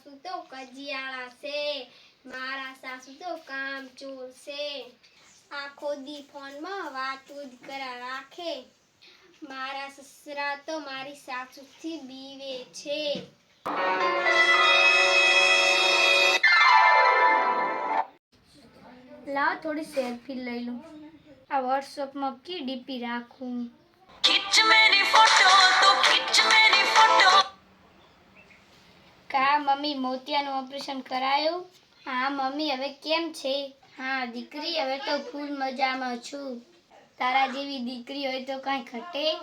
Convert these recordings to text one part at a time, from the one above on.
સાસુ તો કજિયાળા છે. મારા સાસુ તો કામચોર છે. આખો દી ફોનમાં વાતું જ કરા રાખે. મારા સસરા તો મારી સાસુથી બીવે છે. લાવ થોડી સેલ્ફી લઈ લઉં. આ વોટ્સઅપમાં કી ડીપી રાખું? ખીચ મેરી ફોટો મમ્મી મોતિયાનું ઓપરેશન કરાયું. હા, મમ્મી, હવે કેમ છે? હા, દીકરી, હવે તો ફૂલ મજામાં છું. તારા જેવી દીકરી હોય તો કાંઈ ઘટે?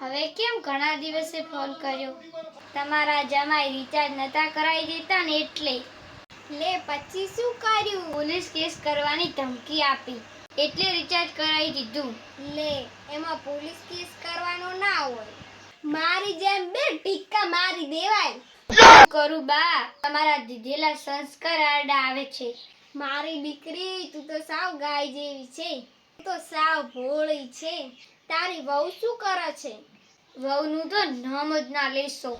હવે કેમ ઘણા દિવસે ફોન કર્યો? તમારા જમાઈ રિચાર્જ નતા કરાવી દેતા ને એટલે. લે, પછી શું કર્યું? પોલીસ કેસ કરવાની ધમકી આપી. એટલે રિચાર્જ કરાવી દીધું. લે, એમાં પોલીસ કેસ કરવાનો ના હોય. મારી જેમ બે ટીક્કા મારી દેવાય. કરું બા? તમારા દીધેલા સંસ્કાર આડા આવે છે. મારી દીકરી તું તો સાવ ગાય જેવી છે. તું તો સાવ ભોળી છે. તારી વહુ શું કરે છે? વહુનું તો નામ જ ના લેશો.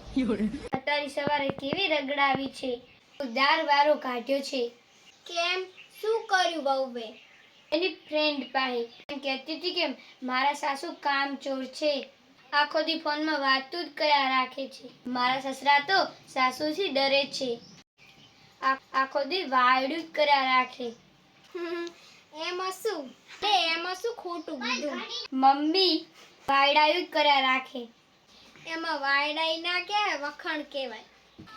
અત્યારે સવારે કેવી રગડાવી છે? દાર વારો કાઢ્યો છે. કેમ? શું કર્યું વહુએ? એની ફ્રેન્ડ પાસે. એમ કહેતી હતી કે મારા સાસુ કામચોર છે. આખો દી ફોનમાં વાતું જ કર્યા રાખે છે. મારા સસરા તો સાસુથી ડરે છે. આખો દી વાયડું જ કર્યા રાખે. એમાં શું એમાં શું ખોટું કીધું મમ્મી વાયડાયું જ કર્યા રાખે. એમાં વાયડાઈ ના કહેવાય વખણ કહેવાય.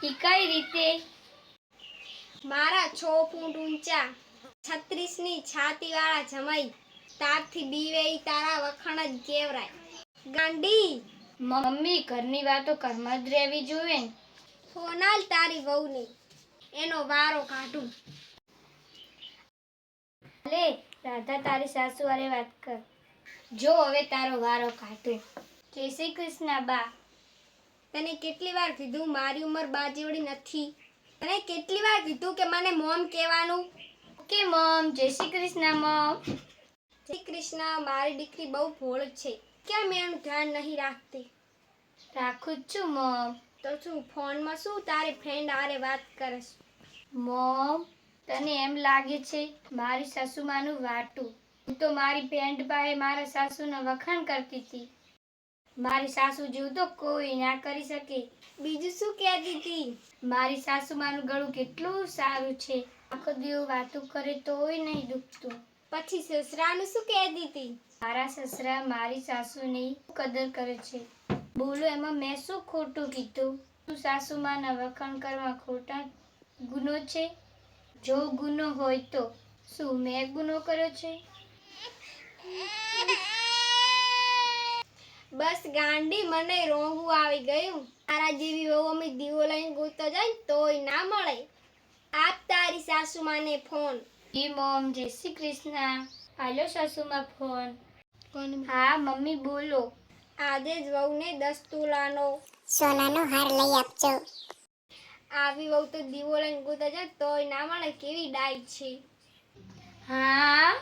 ઈ કઈ રીતે? મારા છ ફૂટ ઊંચા છત્રીસની છાતી વાળા જમાઈ તારથી બીવે તારા વખણ જ કેવરાય ગાંડી. મમ્મી ઘરની વાતો ઘરમાં જ રહેવી જોઈએ ને. ફોનાલ તારી વહુને. એનો વારો કાઢું. લે રાધા તારી સાસુ વારે વાત કર. જો હવે તારો વારો કાઢું. જય શ્રી કૃષ્ણ બા. તને કેટલી વાર કીધું મારી ઉંમર બાજેવડી નથી? તને કેટલી વાર કીધું કે મને મોમ કહેવાનું? Okay mom. Jai Shri Krishna mom. Shri Krishna મારી દીકરી બહુ ભોળ છે. કેમ એનું ધ્યાન નહીં રાખતી? રાખું જ છું મોમ. તો શું ફોનમાં શું? તારે ફ્રેન્ડ આરે વાત કરે છે? મોમ તને એમ લાગે છે મારી સાસુમાનું વાટું? હું તો મારી ફ્રેન્ડ પાસે મારા સાસુના વખાણ કરતી હતી. મારી સાસુ જેવું તો કોઈ ના કરી શકે. બીજું શું કહેતી હતી? મારી સાસુમાનું ગળું કેટલું સારું છે. આખો દિવસ વાતું કરે તોય નહીં દુખતું. પછી સસરાનું શું કહેતી દીધી? મારા સસરા મારી સાસુની કદર કરે છે. બોલો એમાં મેં શું ખોટું કીધું? તું સાસુમાના વખાણ કરવા ખોટા ગુનો છે? જો ગુનો હોય તો શું મેં ગુનો કર્યો છે? બસ ગાંડી મને રોંગું આવી ગયું. તારા જેવી વહુ અમે દીવો લઈને ગોતો જાય તોય ના મળે. આપ તારી સાસુમાને ફોન. જી મોમ જય શ્રી કૃષ્ણ. હાલો સાસુમાં ફોન. હા મમ્મી બોલો. આજે જ વહુને દસ તોલાનો. સોનાનો હાર લઈ આપજો. આવી વહુ તો દીવો લઈને ગોતા જાય તોય ના મળે કેવી ડાય છે. હા.